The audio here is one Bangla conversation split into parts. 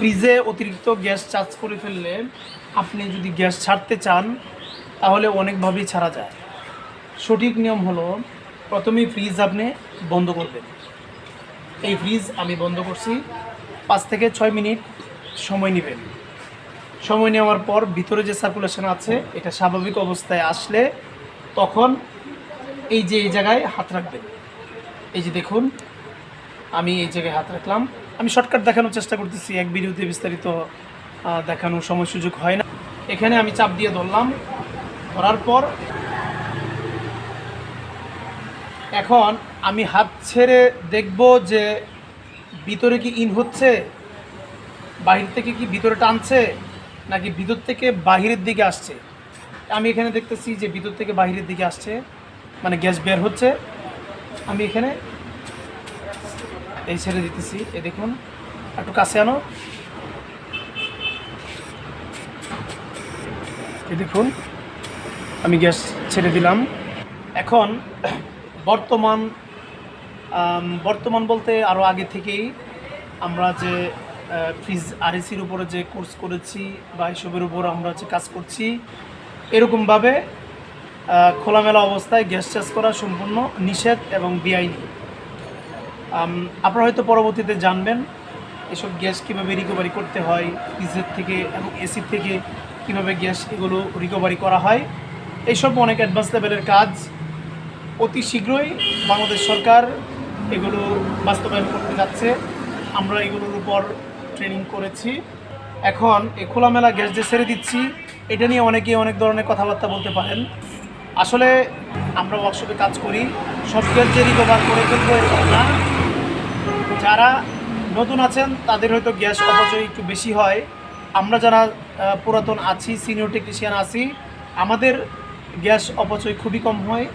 ফ্রিজে অতিরিক্ত গ্যাস চার্জ করে ফেললে আপনি যদি গ্যাস ছাড়তে চান, তাহলে অনেকভাবেই ছাড়া যায়। সঠিক নিয়ম হলো, প্রথমেই ফ্রিজ আপনি বন্ধ করবেন। এই ফ্রিজ আমি বন্ধ করছি। পাঁচ থেকে ছয় মিনিট সময় নেবেন। সময় নেওয়ার পর ভিতরে যে সার্কুলেশন আছে, এটা স্বাভাবিক অবস্থায় আসলে তখন এই যে এই জায়গায় হাত রাখবেন। এই যে দেখুন, আমি এই জায়গায় হাত রাখলাম। আমি শর্টকাট দেখানোর চেষ্টা করতেছি এক ভিডিওতে বিস্তারিত আহ, দেখানোর সময় সুযোগ হয় না। এখানে আমি চাপ দিয়ে ধরলাম ধরার পর এখন আমি হাত ছেড়ে দেখব যে ভিতরে কি ইন হচ্ছে বাহির থেকে কি ভিতরে টানছে নাকি ভিতর থেকে বাহিরের দিকে আসছে। আমি এখানে দেখতেছি যে ভিতর থেকে বাহিরের দিকে আসছে মানে গ্যাস বের হচ্ছে। আমি এখানে এই ছেড়ে দিতেছি, এই দেখুন, একটু কাছে আনো। এই দেখুন, আমি গ্যাস ছেড়ে দিলাম। এখন বর্তমান বর্তমান বলতে আরও আগে থেকেই আমরা যে ফ্রিজ আরএসির উপরে যে কোর্স করেছি বা এসবের উপর আমরা যে কাজ করছি, এরকমভাবে খোলামেলা অবস্থায় গ্যাস চাষ করা সম্পূর্ণ নিষেধ এবং বেআইনি। আপনারা হয়তো পরবর্তীতে জানবেন এসব গ্যাস কীভাবে রিকভারি করতে হয়, ফ্রিজের থেকে এবং এসির থেকে কীভাবে গ্যাস এগুলো রিকভারি করা হয়। এইসব অনেক অ্যাডভান্স লেভেলের কাজ। অতি শীঘ্রই বাংলাদেশ সরকার এগুলো বাস্তবায়ন করতে যাচ্ছে। আমরা এগুলোর উপর ট্রেনিং করেছি। এখন এই খোলামেলা গ্যাস যে ছেড়ে দিচ্ছি, এটা নিয়ে অনেকেই অনেক ধরনের কথাবার্তা বলতে পারেন। আসলে আমরা ওয়ার্কশপে কাজ করি। সব গ্যাস যে রিকভার করে ফেলব না। যারা নতুন আছেন, তাদের হয়তো গ্যাস অপচয় একটু বেশি হয়। আমরা যারা পুরাতন আছি সিনিয়র টেকনিশিয়ান আছি, আমাদের গ্যাস অপচয় খুবই কম হয়।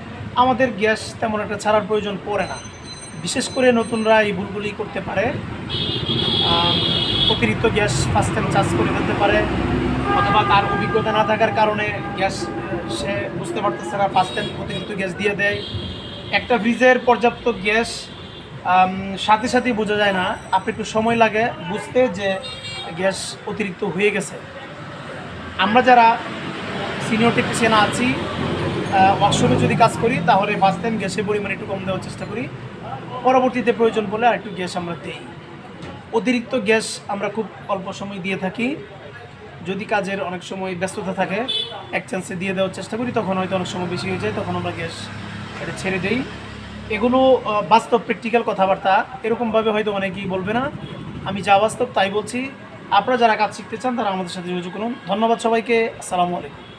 আমাদের গ্যাস তেমন একটা ছাড়ার প্রয়োজন পড়ে না। বিশেষ করে নতুনরা এই ভুলগুলি করতে পারে। অতিরিক্ত গ্যাস ফার্স্ট টাইম চার্জ করে ফেলতে পারে, অথবা তার অভিজ্ঞতা না থাকার কারণে গ্যাস সে বুঝতে পারতেছে না ফার্স্ট টাইম অতিরিক্ত গ্যাস দিয়ে দেয়। একটা ফ্রিজের পর্যাপ্ত গ্যাস সাথে সাথেই বোঝা যায় না আপনি একটু সময় লাগে বুঝতে যে গ্যাস অতিরিক্ত হয়ে গেছে। আমরা যারা সিনিয়র টেকনিশিয়ান আছি ওয়ার্কশপে যদি কাজ করি, তাহলে ফার্স্ট টাইম গ্যাসের পরিমাণ একটু কম দেওয়ার চেষ্টা করি। পরবর্তীতে প্রয়োজন বলে আর একটু গ্যাস আমরা দিই। অতিরিক্ত গ্যাস আমরা খুব অল্প সময় দিয়ে থাকি। যদি কাজের অনেক সময় ব্যস্ততা থাকে, এক চান্সে দিয়ে দেওয়ার চেষ্টা করি, তখন হয়তো অনেক সময় বেশি হয়ে যায়, তখন আমরা গ্যাস এটা ছেড়ে দেই। এগুলো বাস্তব প্র্যাকটিক্যাল কথাবার্তা, এরকমভাবে হয়তো অনেকেই বলবে না। আমি যা বাস্তব তাই বলছি। আপনারা যারা কাজ শিখতে চান তারা আমাদের সাথে যোগাযোগ করুন। ধন্যবাদ সবাইকে। আসসালামু আলাইকুম।